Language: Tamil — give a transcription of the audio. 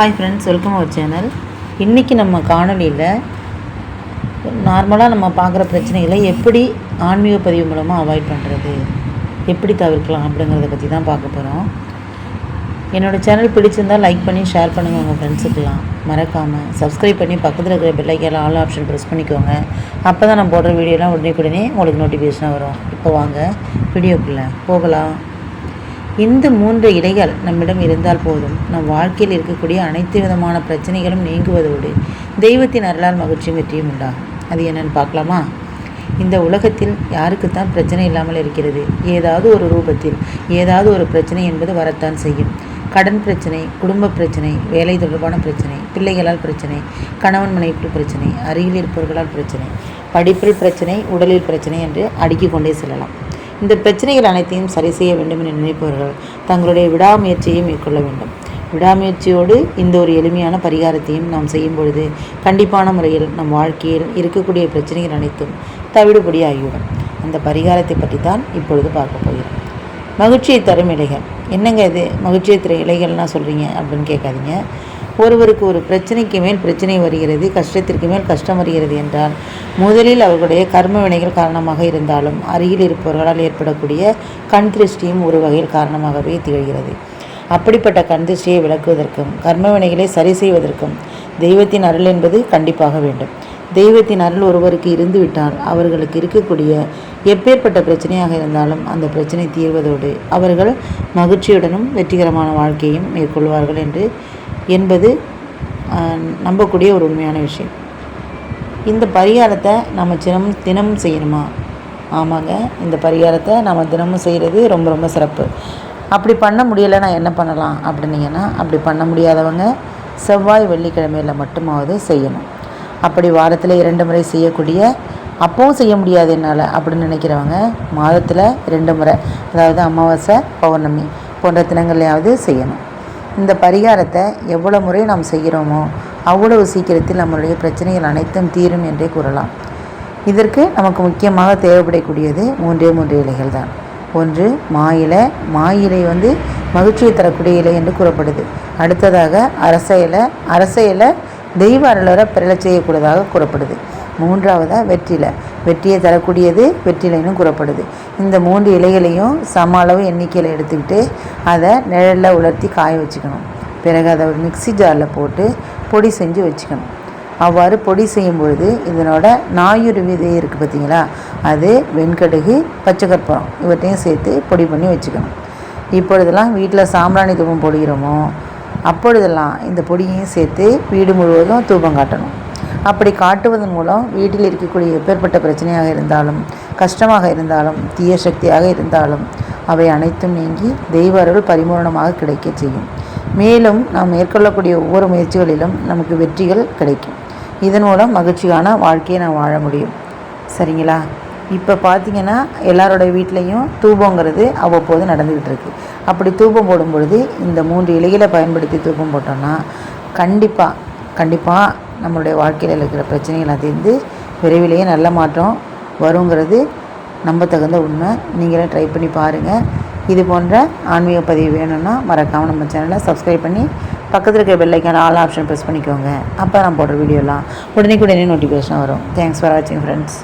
Hi friends welcome our channel இன்றைக்கி நம்ம காணொலியில் நார்மலாக நம்ம பார்க்குற பிரச்சனைகளை எப்படி ஆன்மீக பதிவு மூலமாக அவாய்ட் பண்ணுறது எப்படி தவிர்க்கலாம் அப்படிங்கிறத பற்றி தான் பார்க்க போகிறோம் என்னோடய சேனல் பிடிச்சிருந்தால் லைக் பண்ணி ஷேர் பண்ணுங்கள் உங்கள் ஃப்ரெண்ட்ஸுக்கெல்லாம் மறக்காமல் சப்ஸ்கிரைப் பண்ணி பக்கத்தில் இருக்கிற பெல்லைக்கெல்லாம் ஆல் ஆப்ஷன் ப்ரெஸ் பண்ணிக்கோங்க. அப்போ தான் நான் போடுற வீடியோலாம் உடனே உடனே உங்களுக்கு நோட்டிஃபிகேஷனாக வரும். இப்போ வாங்க வீடியோக்குள்ளே போகலாம். இந்த மூன்று இலைகள் நம்மிடம் இருந்தால் போதும். நம் வாழ்க்கையில் இருக்கக்கூடிய அனைத்து விதமான பிரச்சனைகளும் நீங்குவதோடு தெய்வத்தின் அருளால் மகிழ்ச்சியும் வெற்றியும் உண்டாகும். அது என்னன்னு பார்க்கலாமா? இந்த உலகத்தில் யாருக்குத்தான் பிரச்சனை இல்லாமல் இருக்கிறது. ஏதாவது ஒரு ரூபத்தில் ஏதாவது ஒரு பிரச்சனை என்பது வரத்தான் செய்யும். கடன் பிரச்சனை குடும்ப பிரச்சனை வேலை தொடர்பான பிரச்சனை பிள்ளைகளால் பிரச்சனை கணவன் மனைவி பிரச்சனை அருகில் இருப்பவர்களால் பிரச்சனை படிப்பில் பிரச்சனை உடலில் பிரச்சனை என்று அடுக்கிக் கொண்டே செல்லலாம். இந்த பிரச்சனைகள் அனைத்தையும் சரி செய்ய வேண்டும் என நினைப்பவர்கள் தங்களுடைய விடாமுயற்சியை மேற்கொள்ள வேண்டும். விடாமுயற்சியோடு இந்த ஒரு எளிமையான பரிகாரத்தையும் நாம் செய்யும் பொழுது கண்டிப்பான முறையில் நம் வாழ்க்கையில் இருக்கக்கூடிய பிரச்சனைகள் அனைத்தும் தவிடுபடி ஆகிவிடும். அந்த பரிகாரத்தை பற்றி தான் இப்பொழுது பார்க்க போகிறோம். மகிழ்ச்சியை தரும் இலைகள். என்னங்க இது? மகிழ்ச்சியை தரும் இலைகள்லாம் சொல்கிறீங்க அப்படின்னு கேட்காதீங்க. ஒருவருக்கு ஒரு பிரச்சனைக்கு மேல் பிரச்சனை வருகிறது கஷ்டத்திற்கு மேல் கஷ்டம் வருகிறது என்றால் முதலில் அவர்களுடைய கர்ம வினைகள் காரணமாக இருந்தாலும் அருகில் இருப்பவர்களால் ஏற்படக்கூடிய கண் திருஷ்டியும் ஒரு வகையில் காரணமாகவே திகழ்கிறது. அப்படிப்பட்ட கண் திருஷ்டியை விளக்குவதற்கும் கர்ம வினைகளை சரி செய்வதற்கும் தெய்வத்தின் அருள் என்பது கண்டிப்பாக வேண்டும். தெய்வத்தின் அருள் ஒருவருக்கு இருந்துவிட்டால் அவர்களுக்கு இருக்கக்கூடிய எப்பேற்பட்ட பிரச்சனையாக இருந்தாலும் அந்த பிரச்சனை தீர்வதோடு அவர்கள் மகிழ்ச்சியுடனும் வெற்றிகரமான வாழ்க்கையும் மேற்கொள்வார்கள் என்று என்பது நம்பக்கூடிய ஒரு உண்மையான விஷயம். இந்த பரிகாரத்தை நம்ம தினம் தினமும் செய்யணுமா? ஆமாங்க. இந்த பரிகாரத்தை நம்ம தினமும் செய்கிறது ரொம்ப ரொம்ப சிறப்பு. அப்படி பண்ண முடியலை நான் என்ன பண்ணலாம் அப்படின்னீங்கன்னா அப்படி பண்ண முடியாதவங்க செவ்வாய் வெள்ளிக்கிழமையில் மட்டுமாவது செய்யணும். அப்படி வாரத்தில் இரண்டு முறை செய்யக்கூடிய அப்பவும் செய்ய முடியாது என்னால் அப்படின்னு நினைக்கிறவங்க மாதத்தில் ரெண்டு முறை அதாவது அமாவாசை பௌர்ணமி போன்ற தினங்கள்லையாவது செய்யணும். இந்த பரிகாரத்தை எவ்வளோ முறை நாம் செய்கிறோமோ அவ்வளவு சீக்கிரத்தில் நம்மளுடைய பிரச்சனைகள் அனைத்தும் தீரும் என்றே கூறலாம். இதற்கு நமக்கு முக்கியமாக தேவைப்படக்கூடியது மூன்றே மூன்று இலைகள் தான். ஒன்று மா இலை. மா இலை வந்து மகிழ்ச்சியை தரக்கூடிய இலை என்று கூறப்படுது. அடுத்ததாக அரச இலை. அரச இலை தெய்வ அருளரை பெறலச் செய்யக்கூடியதாக கூறப்படுது. மூன்றாவதாக வெற்றிலை. வெற்றியை தரக்கூடியது வெற்றிலைன்னு கூறப்படுது. இந்த மூன்று இலைகளையும் சம அளவு எண்ணிக்கையில் எடுத்துக்கிட்டு அதை நிழலில் உலர்த்தி காய வச்சுக்கணும். பிறகு அதை ஒரு மிக்ஸி ஜாரில் போட்டு பொடி செஞ்சு வச்சுக்கணும். அவ்வாறு பொடி செய்யும் பொழுது இதனோட நாயுறு விதை இருக்குது பார்த்தீங்களா? அது வெண்கடுகு பச்சை கற்பூரம் இவற்றையும் சேர்த்து பொடி பண்ணி வச்சுக்கணும். இப்பொழுதெல்லாம் வீட்டில் சாம்பிராணி தூபம் பொடிகிறோமோ அப்பொழுதெல்லாம் இந்த பொடியையும் சேர்த்து வீடு முழுவதும் தூபம் காட்டணும். அப்படி காட்டுவதன் மூலம் வீட்டில் இருக்கக்கூடிய எப்பேற்பட்ட பிரச்சனையாக இருந்தாலும் கஷ்டமாக இருந்தாலும் தீய சக்தியாக இருந்தாலும் அவை அனைத்தும் நீங்கி தெய்வ அருள் பரிபூர்ணமாக கிடைக்கச் செய்யும். மேலும் நாம் மேற்கொள்ளக்கூடிய ஒவ்வொரு முயற்சிகளிலும் நமக்கு வெற்றிகள் கிடைக்கும். இதன் மூலம் மகிழ்ச்சியான வாழ்க்கையை நாம் வாழ முடியும். சரிங்களா? இப்போ பார்த்தீங்கன்னா எல்லாரோட வீட்லேயும் தூபங்கிறது அவ்வப்போது நடந்துக்கிட்டு இருக்கு அப்படி தூபம் போடும் பொழுது இந்த மூன்று இலைகளை பயன்படுத்தி தூபம் போட்டோம்னா கண்டிப்பாக கண்டிப்பாக நம்மளுடைய வாழ்க்கையில் இருக்கிற பிரச்சனைகளை தீர்ந்து விரைவிலேயே நல்ல மாற்றம் வருங்கிறது நம்ப தகுந்த உண்மை. நீங்களே ட்ரை பண்ணி பாருங்கள் இது போன்ற ஆன்மீக பதிவு வேணும்னா மறக்காமல் நம்ம சேனலை சப்ஸ்கிரைப் பண்ணி பக்கத்தில் இருக்கிற பெல்லைக்கான ஆல் ஆப்ஷன் ப்ரெஸ் பண்ணிக்கோங்க. அப்போ நான் போடுற வீடியோலாம் உடனே உடனே நோட்டிஃபிகேஷன் வரும். தேங்க்ஸ் ஃபார் வாட்சிங் ஃப்ரெண்ட்ஸ்